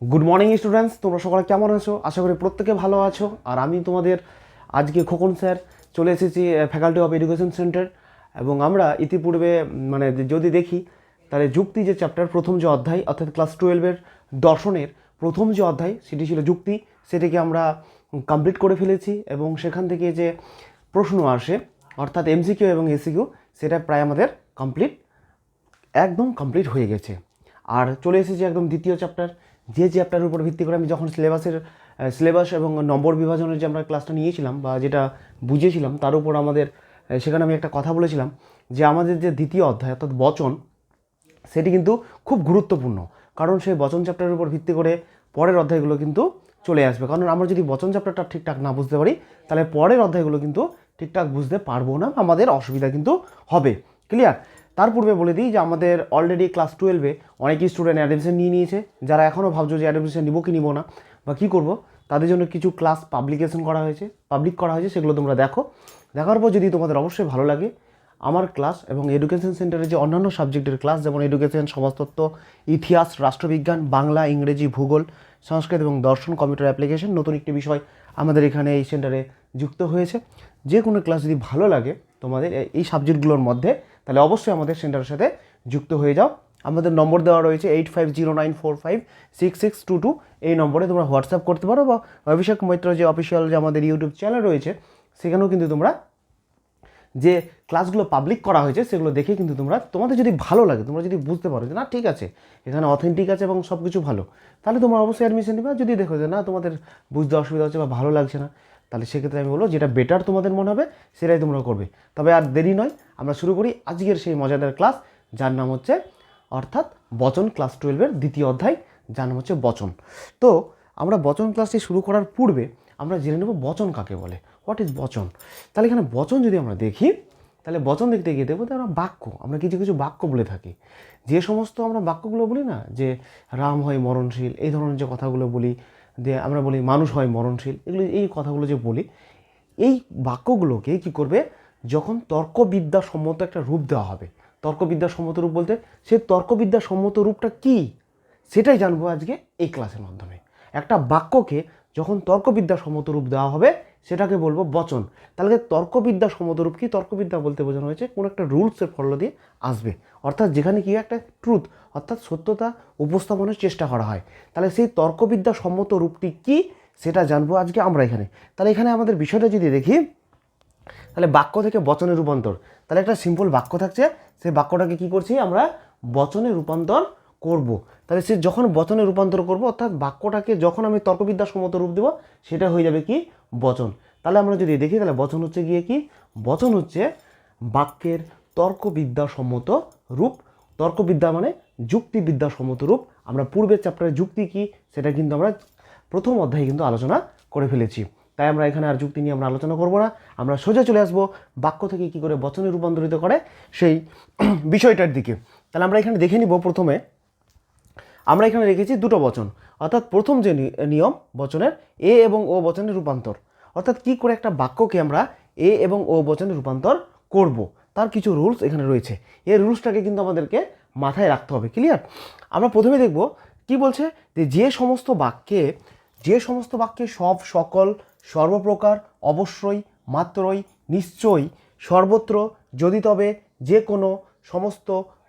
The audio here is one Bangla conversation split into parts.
গুড মর্নিং স্টুডেন্টস তোমরা সকলে কেমন আছো? আশা করি প্রত্যেকে ভালো আছো। আর আমি তোমাদের আজকে খোকন স্যার চলে এসেছি ফ্যাকাল্টি অফ এডুকেশন সেন্টার এবং আমরা ইতিপূর্বে মানে যদি দেখি, তাহলে যুক্তি যে চ্যাপ্টার প্রথম যে অধ্যায়, অর্থাৎ ক্লাস টুয়েলভের দর্শনের প্রথম যে অধ্যায়, সেটি ছিল যুক্তি। সেটিকে আমরা কমপ্লিট করে ফেলেছি এবং সেখান থেকে যে প্রশ্ন আসে, অর্থাৎ এমসিকিউ এবং এসিকিউ সেটা প্রায় আমাদের কমপ্লিট একদম কমপ্লিট হয়ে গেছে। আর চলে এসেছে একদম দ্বিতীয় চ্যাপ্টার যে চ্যাপ্টারের উপর ভিত্তি করে আমি যখন সিলেবাসের সিলেবাস এবং নম্বর বিভাজনের যে আমরা ক্লাসটা নিয়েছিলাম বা যেটা বুঝেছিলাম, তার উপর আমাদের সেখানে আমি একটা কথা বলেছিলাম যে আমাদের যে দ্বিতীয় অধ্যায় অর্থাৎ বচন, সেটি কিন্তু খুব গুরুত্বপূর্ণ। কারণ সেই বচন চ্যাপ্টারের উপর ভিত্তি করে পরের অধ্যায়গুলো কিন্তু চলে আসবে। কারণ আমরা যদি বচন চ্যাপ্টারটা ঠিকঠাক না বুঝতে পারি, তাহলে পরের অধ্যায়গুলো কিন্তু ঠিকঠাক বুঝতে পারব না, আমাদের অসুবিধা কিন্তু হবে। ক্লিয়ার তার পূর্বে বলে দিই যে আমাদের অলরেডি ক্লাস টুয়েলভে অনেকই স্টুডেন্ট অ্যাডমিশন নিয়ে নিয়েছে। যারা এখনও ভাবছ যে অ্যাডমিশন নিবো কি নিবো না, বা কী করব, তাদের জন্য কিছু ক্লাস পাবলিকেশন করা হয়েছে পাবলিক করা হয়েছে, সেগুলো তোমরা দেখো। দেখার পর যদি তোমাদের অবশ্যই ভালো লাগে, আমার ক্লাস এবং এডুকেশন সেন্টারে যে অন্যান্য সাবজেক্টের ক্লাস যেমন এডুকেশন সমাজতত্ত্ব, ইতিহাস, রাষ্ট্রবিজ্ঞান, বাংলা, ইংরেজি, ভূগোল, সংস্কৃত এবং দর্শন কম্পিউটার অ্যাপ্লিকেশন নতুন একটি বিষয় আমাদের এখানে এই সেন্টারে যুক্ত হয়েছে। যে কোনো ক্লাস যদি ভালো লাগে তোমাদের এই সাবজেক্টগুলোর মধ্যে তাহলে অবশ্যই আমাদের সেন্টারের সাথে যুক্ত হয়ে যাও। আমাদের নম্বর দেওয়া রয়েছে eight five zero nine four five six six two two এই নম্বরে তোমরা হোয়াটসঅ্যাপ করতে পারো বা অভিষেক মৈত্র যে অফিসিয়াল যে আমাদের ইউটিউব চ্যানেল রয়েছে, সেখানেও কিন্তু তোমরা যে ক্লাসগুলো পাবলিক করা হয়েছে, সেগুলো দেখে কিন্তু তোমরা, তোমাদের যদি ভালো লাগে, তোমরা যদি বুঝতে পারো যে না, ঠিক আছে, এখানে অথেন্টিক আছে এবং সব কিছু ভালো, তাহলে তোমরা অবশ্যই অ্যাডমিশন নেবে। যদি দেখো যে না, তোমাদের বুঝতে অসুবিধা হচ্ছে বা ভালো লাগছে না তাহলে সেক্ষেত্রে আমি বলব যেটা বেটার তোমাদের মনে হবে, সেটাই তোমরা করবে। তবে আর দেরি নয়, আমরা শুরু করি আজকের সেই মজাদার ক্লাস যার নাম হচ্ছে অর্থাৎ বচন ক্লাস টুয়েলভের দ্বিতীয় অধ্যায়, যার নাম হচ্ছে বচন। তো আমরা বচন ক্লাসটি শুরু করার পূর্বে আমরা জেনে নেব বচন কাকে বলে। হোয়াট ইজ বচন? তাহলে এখানে বচন যদি আমরা দেখি, তাহলে বচন দেখতে গিয়ে দেখব আমরা বাক্য, আমরা কিছু কিছু বাক্য বলে থাকি। যে সমস্ত আমরা বাক্যগুলো বলি না, যে রাম হয় মরণশীল, এই ধরনের যে কথাগুলো বলি যে আমরা বলি মানুষ হয় মরণশীল, এগুলো এই কথাগুলো যে বলি, এই বাক্যগুলোকে কি করবে? যখন তর্কবিদ্যা সম্মত একটা রূপ দেওয়া হবে। তর্কবিদ্যা সম্মত রূপ বলতে, সে তর্কবিদ্যা সম্মত রূপটা কি? সেটাই জানব আজকে এই ক্লাসের মাধ্যমে। একটা বাক্যকে যখন তর্কবিদ্যা সম্মত রূপ দেওয়া হবে সেটাকে বলব বচন। তাহলে তর্কবিদ্যা সম্মত রূপ কি? তর্কবিদ্যা বলতে বোঝানো হয়েছে, কোনো একটা রুলসের ফলো দিয়ে আসবে। অর্থাৎ যেখানে কি একটা ট্রুথ অর্থাৎ সত্যতা উপস্থাপনের চেষ্টা করা হয়। তাহলে সেই তর্কবিদ্যা সম্মত রূপটি কি? সেটা জানব আজকে আমরা এখানে। তাহলে এখানে আমাদের বিষয়টা যদি দেখি, তাহলে বাক্য থেকে বচনে রূপান্তর। তাহলে একটা সিম্পল বাক্য থাকছে, সেই বাক্যটাকে কি করছি আমরা? বচনে রূপান্তর করব। তাহলে সে যখন বচনে রূপান্তর করব, অর্থাৎ বাক্যটাকে যখন আমি তর্কবিদ্যা সম্মত রূপ দেবো, সেটা হয়ে যাবে কি? বচন। তাহলে আমরা যদি দেখি, তাহলে বচন হচ্ছে গিয়ে কি? বচন হচ্ছে বাক্যের তর্কবিদ্যা সম্মত রূপ। তর্কবিদ্যা মানে যুক্তিবিদ্যা সম্মত রূপ। আমরা পূর্বের চ্যাপ্টারে যুক্তি কি? সেটা কিন্তু আমরা প্রথম অধ্যায়ে কিন্তু আলোচনা করে ফেলেছি। তাই আমরা এখানে আর যুক্তি নিয়ে আমরা আলোচনা করব না। আমরা সোজা চলে আসব বাক্য থেকে কি করে বচনে রূপান্তরিত করে সেই বিষয়টার দিকে। তাহলে আমরা এখানে দেখে নিব প্রথমে আমরা এখানে রেখেছি দুটো বচন। অর্থাৎ প্রথম যে নিয়ম, বচনের এ এবং ও বচনের রূপান্তর। অর্থাৎ কি করে একটা বাক্যকে আমরা এ এবং ও বচনে রূপান্তর করব, তার কিছু রুলস এখানে রয়েছে। এই রুলসটাকে কিন্তু আমাদেরকে মাথায় রাখতে হবে ক্লিয়ার আমরা প্রথমে দেখব, কি বলছে? যে যে সমস্ত বাক্যে, যে সমস্ত বাক্যে সব সকল, সর্বপ্রকার, অবশ্যই, মাত্রই, নিশ্চয়ই, সর্বত্র, যদি তবে যে কোনো সমস্ত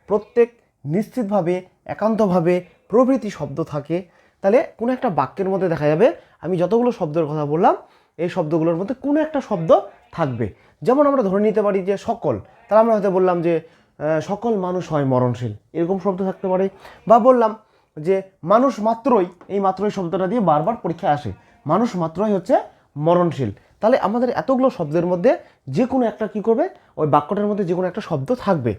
প্রত্যেক নিশ্চিতভাবে, একান্তভাবে প্রভৃতি শব্দ থাকে, তাহলে কোনো একটা বাক্যের মধ্যে দেখা যাবে, আমি যতগুলো শব্দের কথা বললাম, এই শব্দগুলোর মধ্যে কোনো একটা শব্দ থাকবে। যেমন আমরা ধরে নিতে পারি যে সকল, তাহলে আমরা হয়তো বললাম যে সকল মানুষ হয় মরণশীল, এরকম শব্দ থাকতে পারে। বা বললাম যে, মানুষ মাত্রই, এই মাত্রই শব্দটা দিয়ে বারবার পরীক্ষায় আসে, মানুষ মাত্রই হচ্ছে মরণশীল। তাহলে আমাদের এতগুলো শব্দের মধ্যে যে কোনো একটা কি করবে? ওই বাক্যটার মধ্যে যে কোনো একটা শব্দ থাকবে।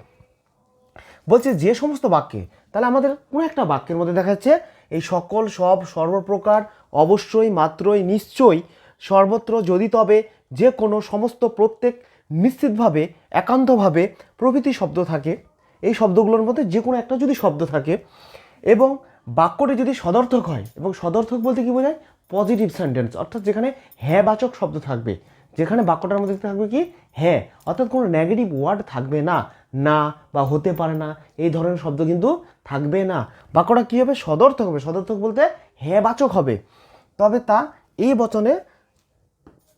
বলছে যে সমস্ত বাক্যে, তাহলে আমাদের কোনো একটা বাক্যের মধ্যে দেখা যাচ্ছে, এই সকল সব সর্বপ্রকার, অবশ্যই, মাত্রই, নিশ্চয়ই, সর্বত্র, যদি তবে, যে কোনো সমস্ত প্রত্যেক নিশ্চিতভাবে, একান্তভাবে প্রভৃতি শব্দ থাকে, এই শব্দগুলোর মধ্যে যে কোনো একটা যদি শব্দ থাকে, এবং বাক্যটি যদি সদর্থক হয়, এবং সদর্থক বলতে কি বোঝায়? পজিটিভ সেন্টেন্স অর্থাৎ যেখানে হ্যাঁ বাচক শব্দ থাকবে, যেখানে বাক্যটার মধ্যে থাকবে কি? হ্যাঁ অর্থাৎ কোনো নেগেটিভ ওয়ার্ড থাকবে না। না বা হতে পারে না, এই ধরনের শব্দ কিন্তু থাকবে না। বাক্যটা কী হবে? সদর্থক হবে। সদর্থক বলতে হ্যাঁ বাচক হবে। তবে তা এই বচনে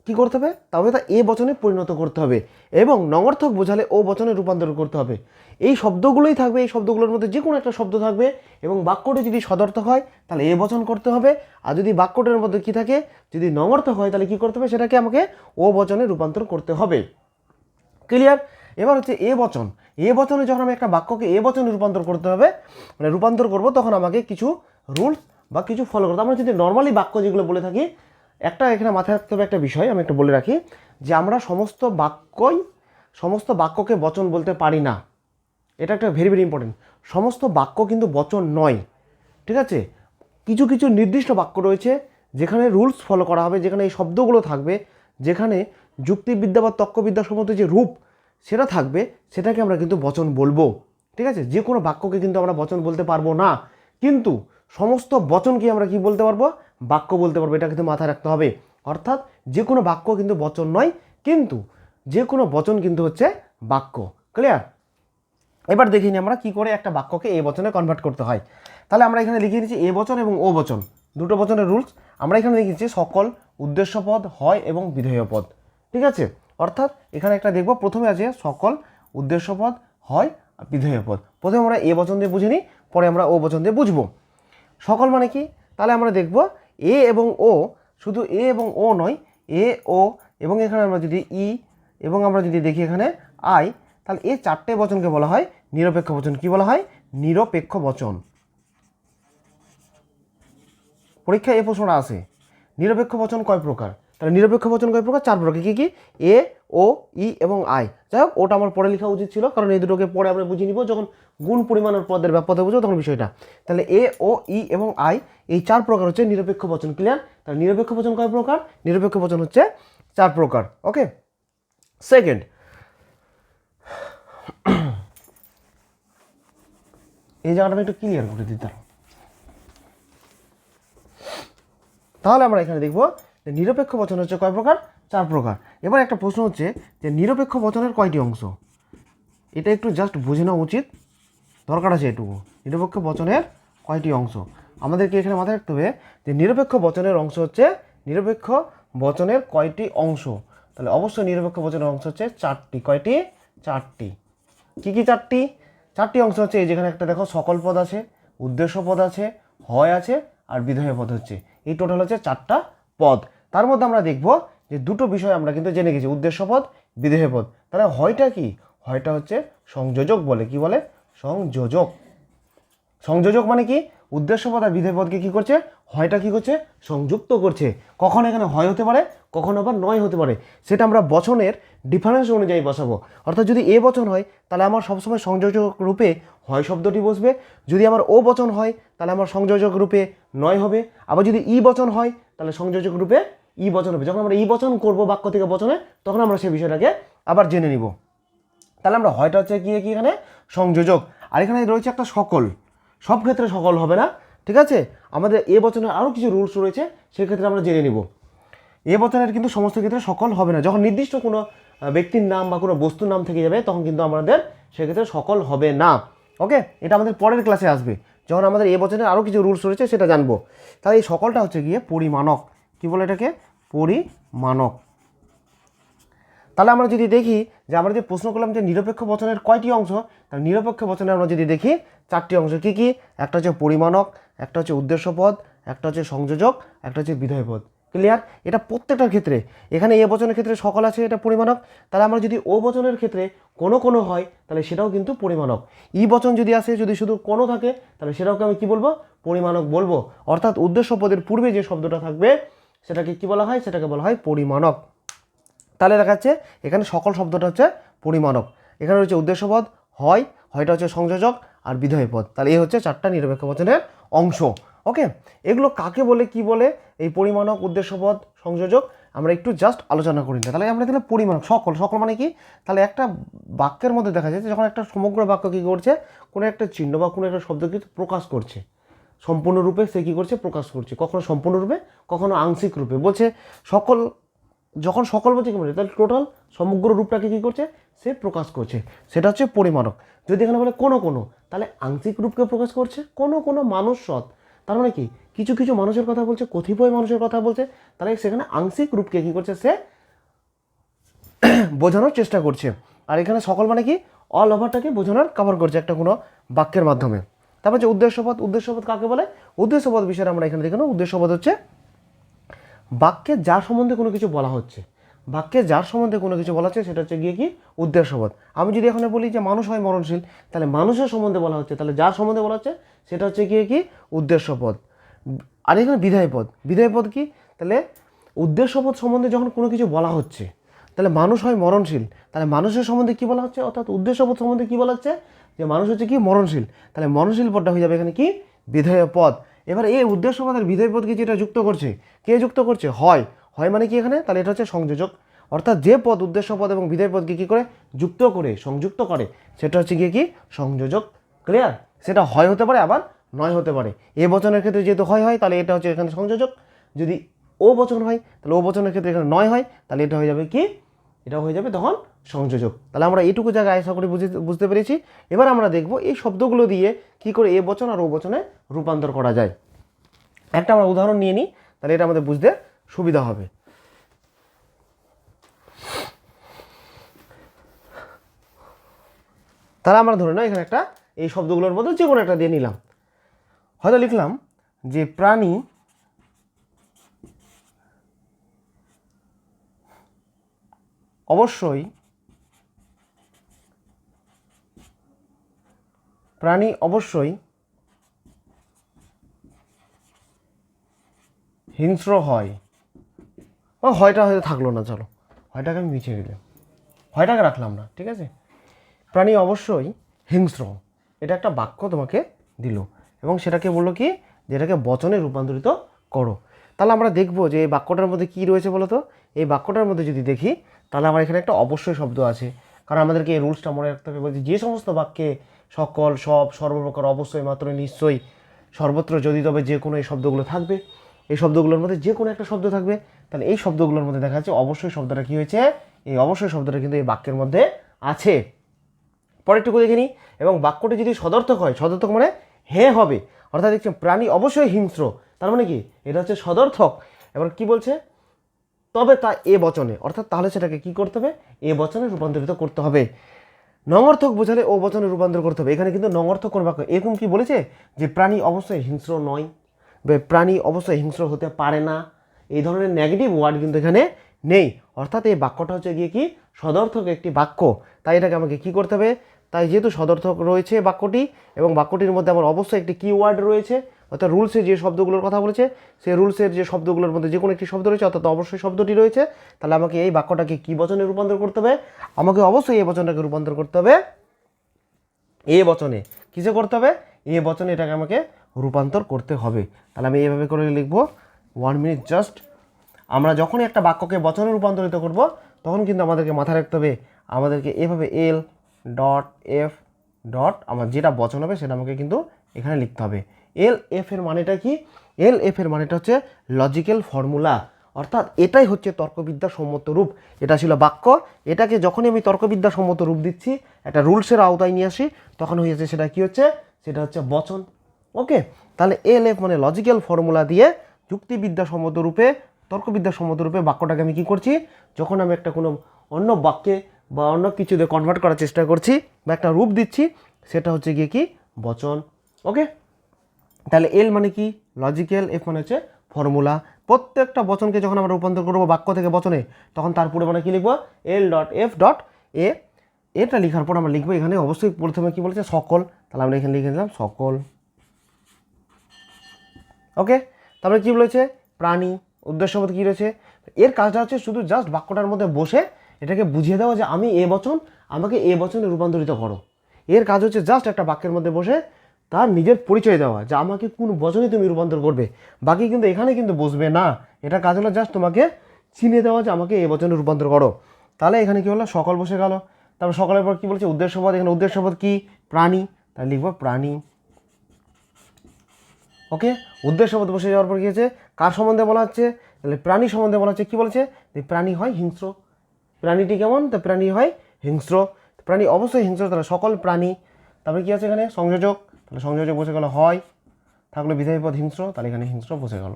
কি করতে হবে? তবে তা এ বচনে পরিণত করতে হবে এবং নঙর্থক বোঝালে ও বচনে রূপান্তর করতে হবে। এই শব্দগুলোই থাকবে। এই শব্দগুলোর মধ্যে যে কোনো একটা শব্দ থাকবে এবং বাক্যটি যদি সদর্থক হয়, তাহলে এ বচন করতে হবে। আর যদি বাক্যটার মধ্যে কি থাকে? যদি নঙর্থক হয়, তাহলে কি করতে হবে? সেটাকে আমাকে ও বচনে রূপান্তর করতে হবে। ক্লিয়ার? এবার হচ্ছে এ বচন। এ বচনে যখন আমি একটা বাক্যকে এ বচনে রূপান্তর করতে হবে মানে রূপান্তর করব, তখন আমাকে কিছু রুলস বা কিছু ফলো করতে। আমরা যদি নর্মালি বাক্য যেগুলো বলে থাকি, একটা এখানে মাথায় রাখতে হবে একটা বিষয়, আমি একটা বলে রাখি, যে আমরা সমস্ত বাক্যই, সমস্ত বাক্যকে বচন বলতে পারি না। এটা একটা ভেরি ভেরি ইম্পর্টেন্ট সমস্ত বাক্য কিন্তু বচন নয়। ঠিক আছে? কিছু কিছু নির্দিষ্ট বাক্য রয়েছে, যেখানে রুলস ফলো করা হবে, যেখানে এই শব্দগুলো থাকবে, যেখানে যুক্তিবিদ্যা বা তর্কবিদ্যা সম্মত যে রূপ সেটা থাকবে, সেটাকে আমরা কিন্তু বচন বলব। ঠিক আছে? যে কোনো বাক্যকে কিন্তু আমরা বচন বলতে পারব না। কিন্তু সমস্ত বচনকে আমরা কি বলতে পারব? বাক্য বলতে পারব। এটা কিন্তু মাথায় রাখতে হবে। অর্থাৎ যে কোনো বাক্য কিন্তু বচন নয়, কিন্তু যে কোনো বচন কিন্তু হচ্ছে বাক্য। ক্লিয়ার এবার দেখে আমরা কি করে একটা বাক্যকে এ বচনে কনভার্ট করতে হয়। তাহলে আমরা এখানে লিখে দিচ্ছি এ বচন এবং ও বচন। দুটো বচনের রুলস আমরা এখানে লিখেছি সকল উদ্দেশ্যপদ, হয় এবং বিধেয় পদ ঠিক আছে? অর্থাৎ এখানে একটা দেখব, প্রথমে আছে সকল উদ্দেশ্যপদ হয় বিধেয় পদ প্রথমে আমরা এ বচন দিয়ে বুঝে নিই পরে আমরা ও বচন দিয়ে বুঝব। সকল মানে কি? তাহলে আমরা দেখব এ এবং ও শুধু এ এবং ও নয়, এ, ও এবং এখানে আমরা যদি ই এবং আমরা যদি দেখি এখানে আই, তাহলে এই চারটে বচনকে বলা হয়, নিরপেক্ষ বচন কি বলা হয়? নিরপেক্ষ বচন। পরীক্ষায় এ প্রশ্নটা আসে, নিরপেক্ষ বচন কয় প্রকার? তাহলে নিরপেক্ষ বচন কয় প্রকার? চার প্রকার। কী কী এ, ও, ই এবং আই। যাই হোক, ওটা আমার পরে লেখা উচিত ছিল, কারণ এই দুটোকে পরে আমরা বুঝিয়ে নিব, যখন গুণ পরিমাণের পদের ব্যাপারে বুঝব, তখন বিষয়টা। তাহলে এ, ও, ই এবং আই, এই চার প্রকার হচ্ছে নিরপেক্ষ বচন। ক্লিয়ার তাহলে নিরপেক্ষ বচন কয় প্রকার? নিরপেক্ষ বচন হচ্ছে চার প্রকার। ওকে সেকেন্ড এই জায়গাটা আমি একটু ক্লিয়ার করে দিতাম তাহলে আমরা এখানে দেখব নিরপেক্ষ বচন হচ্ছে কয় প্রকার? চার প্রকার। এবার একটা প্রশ্ন হচ্ছে যে নিরপেক্ষ বচনের কয়টি অংশ? এটা একটু জাস্ট বুঝে নেওয়া উচিত। দরকার আছে এটুকু। নিরপেক্ষ বচনের কয়টি অংশ? আমাদেরকে এখানে মাথায় রাখতে হবে যে নিরপেক্ষ বচনের অংশ হচ্ছে, নিরপেক্ষ বচনের কয়টি অংশ? তাহলে অবশ্যই নিরপেক্ষ বচনের অংশ হচ্ছে চারটি। কয়টি? চারটি। কি কি চারটি? চারটি অংশ হচ্ছে এই যেখানে একটা দেখো সকল পদ আছে, উদ্দেশ্য পদ আছে, হয় আছে, আর বিধেয় পদ হচ্ছে। এই টোটাল হচ্ছে চারটা পদ। তার মধ্যে আমরা দেখব যে দুটো বিষয় আমরা কিন্তু জেনে গেছি, উদ্দেশ্য পদ, বিদেহ পদ। তাহলে হয়টা কি? হয়টা হচ্ছে সংযোজক বলে। কি বলে? সংযোজক। সংযোজক মানে কি? উদ্দেশ্য পদ আর বিধেয় পদকে কি করছে? হয়টা কি করছে? সংযুক্ত করছে। কখন এখানে হয় হতে পারে? কখন আবার নয় হতে পারে? সেটা আমরা বচনের ডিফারেন্স অনুযায়ী বসাবো। অর্থাৎ যদি এ বচন হয়, তাহলে আমার সবসময় সংযোজক রূপে হয় শব্দটি বসবে। যদি আমার ও বচন হয়, তাহলে আমার সংযোজক রূপে নয় হবে। আবার যদি ই বচন হয়, তাহলে সংযোজক রূপে ই বচন হবে। যখন আমরা ই বচন করব বাক্য থেকে বচনে, তখন আমরা সেই বিষয়টাকে আবার জেনে নিব। তাহলে আমরা হয়টা হচ্ছে কি কি এখানে? সংযোজক। আর এখানে রয়েছে একটা সকল। সব ক্ষেত্রে সকল হবে না, ঠিক আছে? আমাদের এ বচনের আরও কিছু রুলস রয়েছে, সেক্ষেত্রে আমরা জেনে নিব। এ বচনের কিন্তু সমস্ত ক্ষেত্রে সকল হবে না। যখন নির্দিষ্ট কোনো ব্যক্তির নাম বা কোনো বস্তুর নাম থেকে যাবে, তখন কিন্তু আমাদের সেক্ষেত্রে সকল হবে না। ওকে এটা আমাদের পরের ক্লাসে আসবে। যখন আমাদের এ বচনের আরও কিছু রুলস রয়েছে, সেটা জানব। তাহলে এই সকলটা হচ্ছে গিয়ে পরিমাণক। কী বলে এটাকে? পরিমাণক। তাহলে আমরা যদি দেখি যে আমরা যে প্রশ্ন করলাম যে নিরপেক্ষ বচনের কয়টি অংশ, তাহলে নিরপেক্ষ বচনে আমরা যদি দেখি চারটি অংশ কি কি? একটা হচ্ছে পরিমাণক, একটা হচ্ছে উদ্দেশ্যপদ, একটা হচ্ছে সংযোজক, একটা হচ্ছে বিধেয় পদ ক্লিয়ার এটা প্রত্যেকটার ক্ষেত্রে। এখানে এ বচনের ক্ষেত্রে সকল আছে, এটা পরিমাণক। তাহলে আমরা যদি ও বচনের ক্ষেত্রে কোনো কোনো হয়, তাহলে সেটাও কিন্তু পরিমাণক। ই বচন যদি আসে, যদি শুধু কোনো থাকে, তাহলে সেটাকে আমি কি বলব? পরিমাণক বলব। অর্থাৎ উদ্দেশ্য পদের পূর্বে যে শব্দটা থাকবে, সেটাকে কি বলা হয়? সেটাকে বলা হয় পরিমাণক। তাহলে দেখা যাচ্ছে এখানে সকল শব্দটা হচ্ছে পরিমাণক। এখানে রয়েছে উদ্দেশ্যপদ, হয়, হয়টা হচ্ছে সংযোজক আর বিধেয় পদ। তাহলে এই হচ্ছে চারটা নিরপেক্ষ বচনের অংশ। ওকে? এগুলো কাকে বলে, কি বলে? এই পরিমাণক, উদ্দেশ্যপদ, সংযোজক আমরা একটু জাস্ট আলোচনা করি। না তাহলে আমরা তাহলে পরিমাণক, সকল সকল মানে কি? তাহলে একটা বাক্যের মধ্যে দেখা যাচ্ছে যখন একটা সমগ্র বাক্য কী করছে? কোনো একটা চিহ্ন বা কোনো একটা শব্দ কিন্তু প্রকাশ করছে। সম্পূর্ণরূপে সে কী করছে? প্রকাশ করছে। কখনো সম্পূর্ণরূপে, কখনো আংশিক রূপে। বলছে সকল যখন সকল বলছে কি বলছে তাহলে টোটাল সমগ্র রূপটাকে কী করছে? সে প্রকাশ করছে। সেটা হচ্ছে পরিমাণক। যদি এখানে বলে কোনো কোনো, তাহলে আংশিক রূপকে প্রকাশ করছে কোনো কোনো মানুষ সৎ। তার মানে কি? কিছু কিছু মানুষের কথা বলছে, কতিপয় মানুষের কথা বলছে, তাহলে সেখানে আংশিক রূপকে কী করছে? সে বোঝানোর চেষ্টা করছে। আর এখানে সকল মানে কি? অল ওভারটাকে বোঝানোর কভার করছে একটা কোনো বাক্যের মাধ্যমে। তারপর যে উদ্দেশ্যপদ উদ্দেশ্যপদ কাকে বলে? উদ্দেশ্যপদ বিষয়ে আমরা এখানে দেখে নেব। উদ্দেশ্যপদ হচ্ছে বাক্যে যার সম্বন্ধে কোনো কিছু বলা হচ্ছে, বাক্যে যার সম্বন্ধে কোনো কিছু বলা হচ্ছে, সেটা হচ্ছে গিয়ে কি? উদ্দেশ্যপদ আমি যদি এখানে বলি যে মানুষ হয় মরণশীল, তাহলে মানুষের সম্বন্ধে বলা হচ্ছে, তাহলে যার সম্বন্ধে বলা হচ্ছে, সেটা হচ্ছে গিয়ে কি? উদ্দেশ্যপদ আর এখানে বিধায় পদ বিধায় পদ কি? তাহলে উদ্দেশ্যপদ সম্বন্ধে যখন কোনো কিছু বলা হচ্ছে, তাহলে মানুষ হয় মরণশীল, তাহলে মানুষের সম্বন্ধে কি বলা হচ্ছে? অর্থাৎ উদ্দেশ্যপদ সম্বন্ধে কি বলা হচ্ছে? যে মানুষ হচ্ছে কি? মরণশীল। তাহলে মরণশীল পদটা হয়ে যাবে এখানে কি? বিধেয় পদ এবার এই উদ্দেশ্য উদ্দেশ্যপদের বিধেয় পদকে যেটা যুক্ত করছে? কে যুক্ত করছে? হয়। হয় মানে কি এখানে? তাহলে এটা হচ্ছে সংযোজক। অর্থাৎ যে পদ উদ্দেশ্য পদ এবং বিধেয় পদকে কী করে? যুক্ত করে, সংযুক্ত করে। সেটা হচ্ছে গিয়ে কি? সংযোজক। ক্লিয়ার সেটা হয় হতে পারে, আবার নয় হতে পারে। এ বচনের ক্ষেত্রে যেহেতু হয় হয়, তাহলে এটা হচ্ছে এখানে সংযোজক। যদি ও বচন হয়, তাহলে ও বচনের ক্ষেত্রে এখানে নয় হয়, তাহলে এটা হয়ে যাবে কি? এটা হয়ে যাবে তখন সংযোজক। তাহলে আমরা এইটুকু জায়গায় আশা করি বুঝে বুঝতে পেরেছি। এবার আমরা দেখব এই শব্দগুলো দিয়ে কি করে এ বচন আর ও বচনে রূপান্তর করা যায়। একটা আমরা উদাহরণ নিয়ে নিই, তাহলে এটা আমাদের বুঝতে সুবিধা হবে। তাহলে আমরা ধরে নাও এখানে একটা, এই শব্দগুলোর মধ্যে যে কোনো একটা দিয়ে নিলাম। হয়তো লিখলাম যে প্রাণী অবশ্যই প্রাণী অবশ্যই হিংস্র হয়। ও, হয়টা হয়তো থাকল না, চলো। হয়টাকে আমি মিছিয়ে দিলাম হয়টাকে রাখলাম না, ঠিক আছে? প্রাণী অবশ্যই হিংস্র। এটা একটা বাক্য তোমাকে দিল। এবং সেটাকে বলল কি? যে এটাকে বচনে রূপান্তরিত করো। তাহলে আমরা দেখব যে এই বাক্যটার মধ্যে কী রয়েছে বলো তো এই বাক্যটার মধ্যে যদি দেখি, তাহলে আমার এখানে একটা অবশ্যই শব্দ আছে। কারণ আমাদেরকে এই রুলসটা মনে রাখতে হবে বলছি যে সমস্ত বাক্যে সকল, সব, সর্বপ্রকার অবশ্যই মাত্র নিশ্চয়ই সর্বত্র যদি তবে যে কোনো এই শব্দগুলো থাকবে। এই শব্দগুলোর মধ্যে যে কোনো একটা শব্দ থাকবে। তাহলে এই শব্দগুলোর মধ্যে দেখা যাচ্ছে অবশ্যই শব্দটা কী হয়েছে? এই অবশ্যই শব্দটা কিন্তু এই বাক্যের মধ্যে আছে। পরেরটুকু দেখে নিই। এবং বাক্যটি যদি সদর্থক হয়, সদর্থক মানে হে হবে। অর্থাৎ দেখছেন প্রাণী অবশ্যই হিংস্র। তার মানে কি? এটা হচ্ছে সদর্থক। এবার কি বলছে? তবে তা এ বচনে। অর্থাৎ তাহলে সেটাকে কি করতে হবে? এ বচনে রূপান্তরিত করতে হবে। নঙর্থক বোঝালে ও বচনে রূপান্তর করতে হবে। এখানে কিন্তু নঙর্থক কোন বাক্য? এরকম কি বলেছে যে প্রাণী অবশ্যই হিংস্র নয়, বা প্রাণী অবশ্যই হিংস্র হতে পারে না। এই ধরনের নেগেটিভ ওয়ার্ড কিন্তু এখানে নেই। অর্থাৎ এই বাক্যটা হচ্ছে গিয়ে কি? সদর্থক একটি বাক্য। তাই এটাকে আমাকে কি করতে হবে? তাই যেহেতু সদর্থক রয়েছে বাক্যটি এবং বাক্যটির মধ্যে আমার অবশ্যই একটি কি ওয়ার্ড রয়েছে অর্থাৎ রুলসে যে শব্দগুলোর কথা বলেছে, সেই রুলসের যে শব্দগুলোর মধ্যে যে কোনো একটি শব্দ রয়েছে, অর্থাৎ অবশ্যই শব্দটি রয়েছে, তাহলে আমাকে এই বাক্যটাকে কী বচনে রূপান্তর করতে হবে? আমাকে অবশ্যই এই বচনটাকে রূপান্তর করতে হবে। এ বচনে। কিসে করতে হবে? এ বচনে এটাকে আমাকে রূপান্তর করতে হবে। তাহলে আমি এইভাবে করে লিখব। ওয়ান মিনিট জাস্ট আমরা যখনই একটা বাক্যকে বচনে রূপান্তরিত করব, তখন কিন্তু আমাদেরকে মাথায় রাখতে হবে, আমাদেরকে এভাবে এল ডট এফ ডট আমার যেটা বচন হবে সেটা আমাকে কিন্তু এখানে লিখতে হবে। এল এফ এর মানেটা কি? এল এফ এর মানেটা হচ্ছে লজিক্যাল ফর্মুলা অর্থাৎ এটাই হচ্ছে তর্কবিদ্যা সম্মত রূপ। এটা ছিল বাক্য। এটাকে যখনই আমি তর্কবিদ্যা সম্মত রূপ দিচ্ছি, একটা রুলসের আওতায় নিয়ে আসি, তখন হয়েছে সেটা কি হচ্ছে? সেটা হচ্ছে বচন। ওকে? তাহলে এল এফ মানে লজিক্যাল ফর্মুলা দিয়ে যুক্তিবিদ্যা সম্মত রূপে, তর্কবিদ্যা সম্মত রূপে বাক্যটাকে আমি কী করছি? যখন আমি একটা কোনো অন্য বাক্যে বা অন্য কিছুতে কনভার্ট করার চেষ্টা করছি বা একটা রূপ দিচ্ছি, সেটা হচ্ছে গিয়ে কি? বচন। ওকে? তাহলে এল মানে কি? লজিক্যাল এফ মানে হচ্ছে ফর্মুলা প্রত্যেকটা বচনকে যখন আমরা রূপান্তর করব বাক্য থেকে বচনে, তখন তারপরে মানে কী লিখব? L dot F dot A এটা লেখার পর আমরা লিখব এখানে অবশ্যই প্রথমে কী বলেছে? সকল। তাহলে আমরা এখানে লিখে দিলাম সকল। ওকে তারপরে কী বলেছে? প্রাণী। উদ্দেশ্যবোধ কী রয়েছে? এর কাজটা হচ্ছে শুধু জাস্ট বাক্যটার মধ্যে বসে এটাকে বুঝিয়ে দেওয়া যে আমি এ বচন, আমাকে এ বচনে রূপান্তরিত করো। এর কাজ হচ্ছে জাস্ট একটা বাক্যের মধ্যে বসে তার নিজের পরিচয় দেওয়া, যে আমাকে কোন বচনে তুমি রূপান্তর করবে। বাকি কিন্তু এখানে কিন্তু বসবে না। এটা কাজ হলো জাস্ট তোমাকে চিনিয়ে দেওয়া যে আমাকে এ বচনে রূপান্তর করো। তাহলে এখানে কি হলো? সকল বসে গেল। তারপর সকলের পর কী বলছে? উদ্দেশ্যপদ এখানে উদ্দেশ্যপদ কি? প্রাণী। তাহলে লিখব প্রাণী। ওকে? উদ্দেশ্যবোধ বসে যাওয়ার পর কী হচ্ছে কার সম্বন্ধে বলা হচ্ছে? তাহলে প্রাণী সম্বন্ধে বলা হচ্ছে। কী বলছে? প্রাণী হয় হিংস্র। প্রাণীটি কেমন? তা প্রাণী হয় হিংস্র। প্রাণী অবশ্যই হিংস্র। তাহলে সকল প্রাণী। তারপরে কী আছে এখানে? সংযোজক। তাহলে সংযোজক বসে গেল হয়, থাকল বিধায়ী পদ হিংস্র, তাহলে এখানে হিংস্র বসে গেল।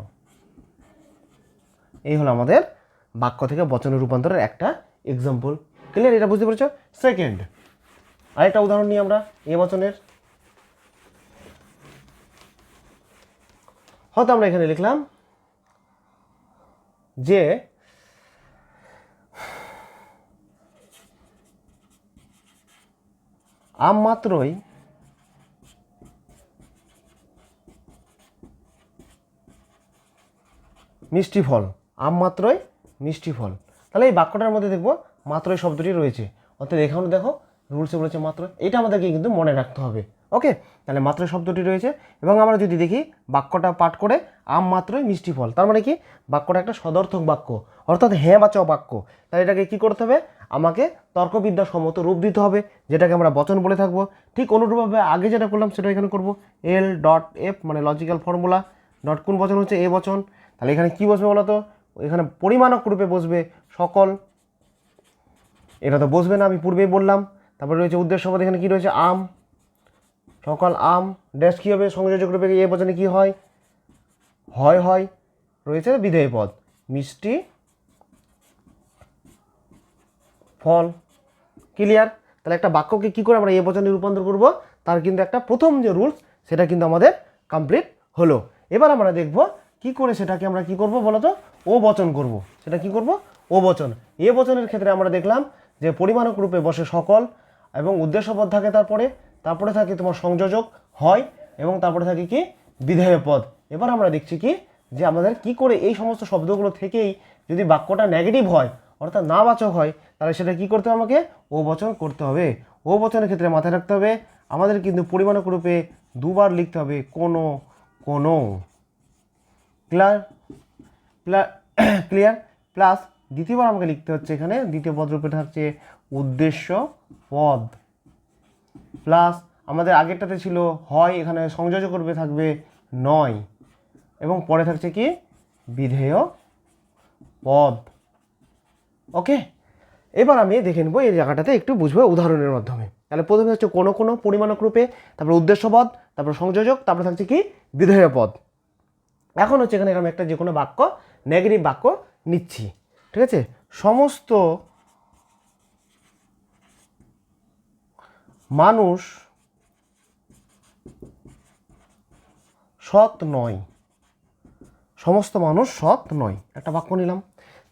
এই হলো আমাদের বাক্য থেকে বচনের রূপান্তরের একটা এক্সাম্পল ক্লিয়ার এটা বুঝতে পেরেছ? সেকেন্ড আরেকটা উদাহরণ নিই আমরা, এ বচনের। হয়তো আমরা এখানে লিখলাম যে, আম মাত্রই মিষ্টি ফল, আম মাত্রই মিষ্টি ফল। তাহলে এই বাক্যটার মধ্যে দেখব মাত্রই শব্দটি রয়েছে। অর্থাৎ এখানে দেখো, রুলসে বলেছে মাত্র এটা আমাদেরকে কিন্তু মনে রাখতে হবে। ওকে? তাহলে মাত্র শব্দটি রয়েছে এবং আমরা যদি দেখি বাক্যটা পাঠ করে আম মাত্রই মিষ্টি ফল, তার মানে কি? বাক্যটা একটা সদর্থক বাক্য, অর্থাৎ হ্যাঁ বাচক বাক্য। তাহলে এটাকে কি করতে হবে? আমাকে তর্কবিদ্যা সম্মত রূপ দিতে হবে, যেটাকে আমরা বচন বলে থাকব। ঠিক অনুরূপভাবে আগে যেটা করলাম সেটা এখানে করব। এল ডট এফ মানে লজিক্যাল ফর্মুলা ডট কোন বচন হচ্ছে? এ বচন। তাহলে এখানে কি বসবে বলো তো এখানে পরিমাণক রূপে বসবে সকল। এটা তো বসবে না, আমি পূর্বেই বললাম। তারপরে রয়েছে উদ্দেশ্যপদ, এখানে কি রয়েছে? আম। সকল আম। ড্যাশ কী হবে? সংযোজক রূপে এ বচনে কি হয়? হয় হয়। রয়েছে বিধেয় পদ মিষ্টি, ফল। ক্লিয়ার? তাহলে একটা বাক্যকে কী করে আমরা এ বচনে রূপান্তর করব? তার কিন্তু একটা প্রথম যে রুলস, সেটা কিন্তু আমাদের কমপ্লিট হলো। এবার আমরা দেখব কি করে সেটাকে আমরা কি করব বলো তো ও বচন করব। সেটা কি করব? ও বচন। এ বচনের ক্ষেত্রে আমরা দেখলাম যে পরিমাণক রূপে বসে সকল এবং উদ্দেশ্যপদ থাকে তারপরে তারপরে থাকে তোমার সংযোজক হয় এবং তারপরে থাকে কি? বিধেয় পদ। এবার আমরা দেখছি কি? যে আমাদের কি করে এই সমস্ত শব্দগুলো থেকেই যদি বাক্যটা নেগেটিভ হয়, অর্থাৎ না বাচক হয়, তাহলে সেটা কি করতে হবে আমাকে? ও বচন করতে হবে। ও বচনের ক্ষেত্রে মাথায় রাখতে হবে, আমাদের কিন্তু পরিমাণক রূপে দুবার লিখতে হবে কোনো কোনো। ক্লিয়ার ক্লিয়ার, প্লাস দ্বিতীয়বার আমাকে লিখতে হচ্ছে এখানে, দ্বিতীয় পদ রূপে থাকছে উদ্দেশ্য পদ। প্লাস আমাদের আগেরটাতে ছিল হয়, এখানে সংযোজক রূপে থাকবে নয়। এবং পরে থাকছে কি? বিধেয় পদ। ওকে? এবার আমি দেখে নেব এই জায়গাটাতে একটু বুঝব উদাহরণের মাধ্যমে। তাহলে প্রথমে হচ্ছে কোনো কোনো পরিমাণক রূপে, তারপর উদ্দেশ্যপদ তারপর সংযোজক, তারপর থাকছে কি? বিধেয় পদ। এখন হচ্ছে এখানে আমি একটা যে কোনো বাক্য নেগেটিভ বাক্য নিচ্ছি। ঠিক আছে? সমস্ত মানুষ সৎ নয়। সমস্ত মানুষ সৎ নয়। একটা বাক্য নিলাম।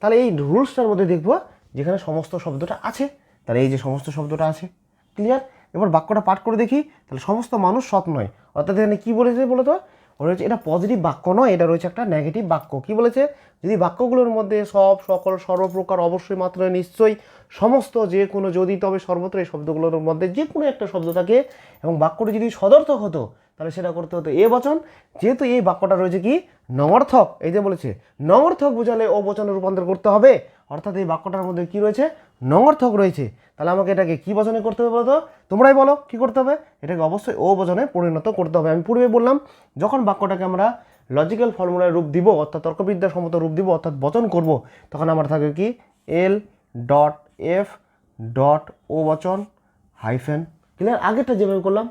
তাহলে এই রুলসটার মধ্যে দেখব যেখানে সমস্ত শব্দটা আছে। তাহলে এই যে সমস্ত শব্দটা আছে ক্লিয়ার এবার বাক্যটা পাঠ করে দেখি। তাহলে সমস্ত মানুষ সৎ নয়। অর্থাৎ এখানে কী বলেছে বলো তো রয়েছে এটা পজিটিভ বাক্য নয়, এটা রয়েছে একটা নেগেটিভ বাক্য। কি বলেছে? যদি বাক্যগুলোর মধ্যে সব সকল সর্বপ্রকার অবশ্যই মাত্র নিশ্চয়ই সমস্ত যে কোনো যদি, তবে সর্বত্র এই শব্দগুলোর মধ্যে যে কোনো একটা শব্দ থাকে এবং বাক্যটি যদি সদর্থক হতো, তাহলে সেটা করতে হতো এ বচন। যেহেতু এই বাক্যটা রয়েছে কি? নঙর্থক এই যে বলেছে নঙর্থক বোঝালে ও বচনে রূপান্তর করতে হবে। অর্থাৎ এই বাক্যটার মধ্যে কি রয়েছে? নঙর্থক রয়েছে। তাহলে আমাকে এটাকে কী বচনে করতে হবে বলো তো তোমরাই বলো, কী করতে হবে? এটাকে অবশ্যই ও বচনে পরিণত করতে হবে। আমি পূর্বে বললাম, যখন বাক্যটাকে আমরা লজিক্যাল ফর্মুলার রূপ দিব, অর্থাৎ তর্কবিদ্যা সম্মত রূপ দিব, অর্থাৎ বচন করব, তখন আমার থাকবে কি? L dot F dot O বচন হাইফেন ক্লিয়ার আগেরটা যেভাবে করলাম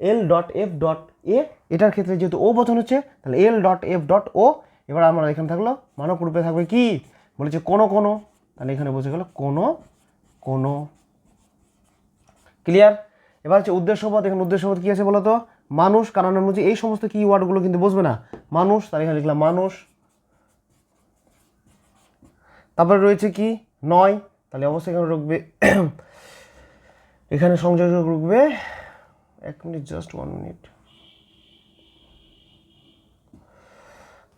L dot F dot A এটার ক্ষেত্রে যেহেতু ও বচন হচ্ছে, তাহলে L dot F dot O এবার আমরা এখানে থাকল মানব রূপে থাকবে কি? বলেছে কোনো কোনো, তাহলে এখানে বসে গেল কোনো কোনো। ক্লিয়ার এবার হচ্ছে উদ্দেশ্যপদ এখানে উদ্দেশ্যপদ কী আছে বলো তো মানুষ কারণ অনুযায়ী এই সমস্ত কি ওয়ার্ডগুলো কিন্তু বসবে না। মানুষ, তার এখানে লিখলাম মানুষ। তারপরে রয়েছে কি? নয়। তাহলে অবশ্যই এখানে রুখবে। এখানে সংযোজক রুখবে। এক মিনিট জাস্ট ওয়ান মিনিট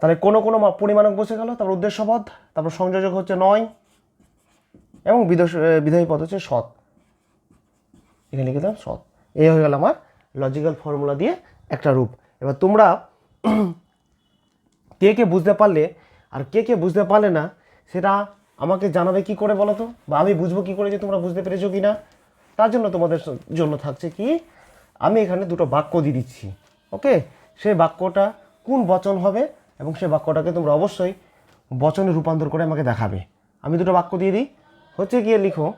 তাহলে কোনো কোনো পরিমাণক বসে গেল। তারপর উদ্দেশ্যপদ তারপর সংযোজক হচ্ছে নয়। এবং বিদোষ বিধায়ী পদ হচ্ছে সৎ। এখানে লিখে দিলাম সৎ। এই হয়ে গেল আমার লজিক্যাল ফর্মুলা দিয়ে একটা রূপ। এবার তোমরা কে কে বুঝতে পারলে আর কে কে বুঝতে পারলে না, সেটা আমাকে জানাবে কি করে বলো তো? বা আমি বুঝব কি করে যে তোমরা বুঝতে পেরেছ কি না? তার জন্য তোমাদের জন্য থাকছে কি, আমি এখানে দুটো বাক্য দিয়ে দিচ্ছি, ওকে? সেই বাক্যটা কোন বচন হবে এবং সেই বাক্যটাকে তোমরা অবশ্যই বচনে রূপান্তর করে আমাকে দেখাবে। আমি দুটো বাক্য দিয়ে দিই। হচ্ছে গিয়ে লিখো।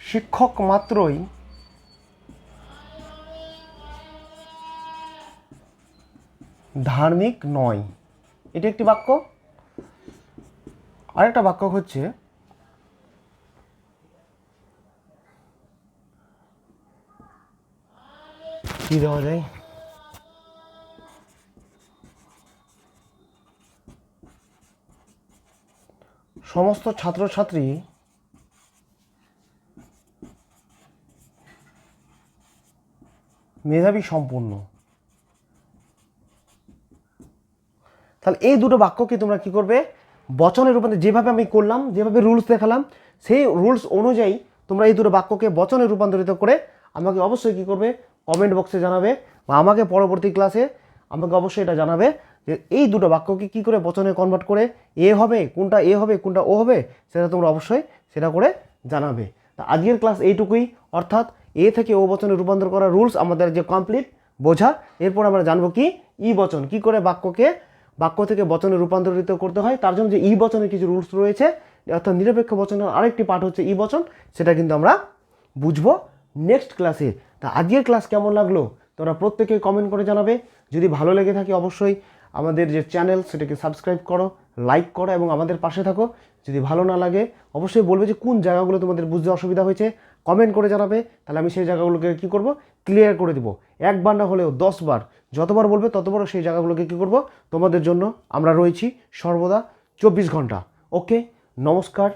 শিক্ষক মাত্রই ধার্মিক নয়। এটা একটি বাক্য। আরেকটা বাক্য হচ্ছে, কি দেওয়া যায়? সমস্ত ছাত্রছাত্রী মেধাবী সম্পূর্ণ তাহলে এই দুটো বাক্যকে তোমরা কি করবে? বচনের রূপান্তর, যেভাবে আমি করলাম, যেভাবে রুলস দেখালাম, সেই রুলস অনুযায়ী তোমরা এই দুটো বাক্যকে বচনে রূপান্তরিত করে আমাকে অবশ্যই কি করবে? কমেন্ট বক্সে জানাবে বা আমাকে পরবর্তী ক্লাসে আমাকে অবশ্যই এটা জানাবে। যে এই দুটো বাক্যকে কি করে বচনে কনভার্ট করে এ হবে, কোনটা এ হবে, কোনটা ও হবে, সেটা তোমরা অবশ্যই সেটা করে জানাবে। তা আজকের ক্লাস এইটুকুই। অর্থাৎ এ থেকে ও বচনে রূপান্তর করার রুলস আমাদের যে কমপ্লিট বোঝা। এরপর আমরা জানব কি? ই বচন। কি করে বাক্যকে, বাক্য থেকে বচনে রূপান্তরিত করতে হয়? তার জন্য যে ই বচনের কিছু রুলস রয়েছে, অর্থাৎ নিরপেক্ষ বচনের আরেকটি পাঠ হচ্ছে ই বচন, সেটা কিন্তু আমরা বুঝব নেক্সট ক্লাসে তা আজকের ক্লাস কেমন লাগল? তোমরা প্রত্যেকে কমেন্ট করে জানাবে। যদি ভালো লেগে থাকে অবশ্যই আমাদের যে চ্যানেল সেটাকে সাবস্ক্রাইব করো লাইক করো এবং আমাদের পাশে থাকো। যদি ভালো না লাগে, অবশ্যই বলবে যে কোন জায়গাগুলো তোমাদের বুঝতে অসুবিধা হয়েছে। কমেন্ট করে জানাবে, তাহলে আমি সেই জায়গাগুলোকে কী করব? ক্লিয়ার করে দেবো। একবার না হলেও দশবার, যতবার বলবে ততবার সেই জায়গাগুলোকে কী করব? তোমাদের জন্য আমরা রয়েছি সর্বদা চব্বিশ ঘণ্টা। ওকে নমস্কার।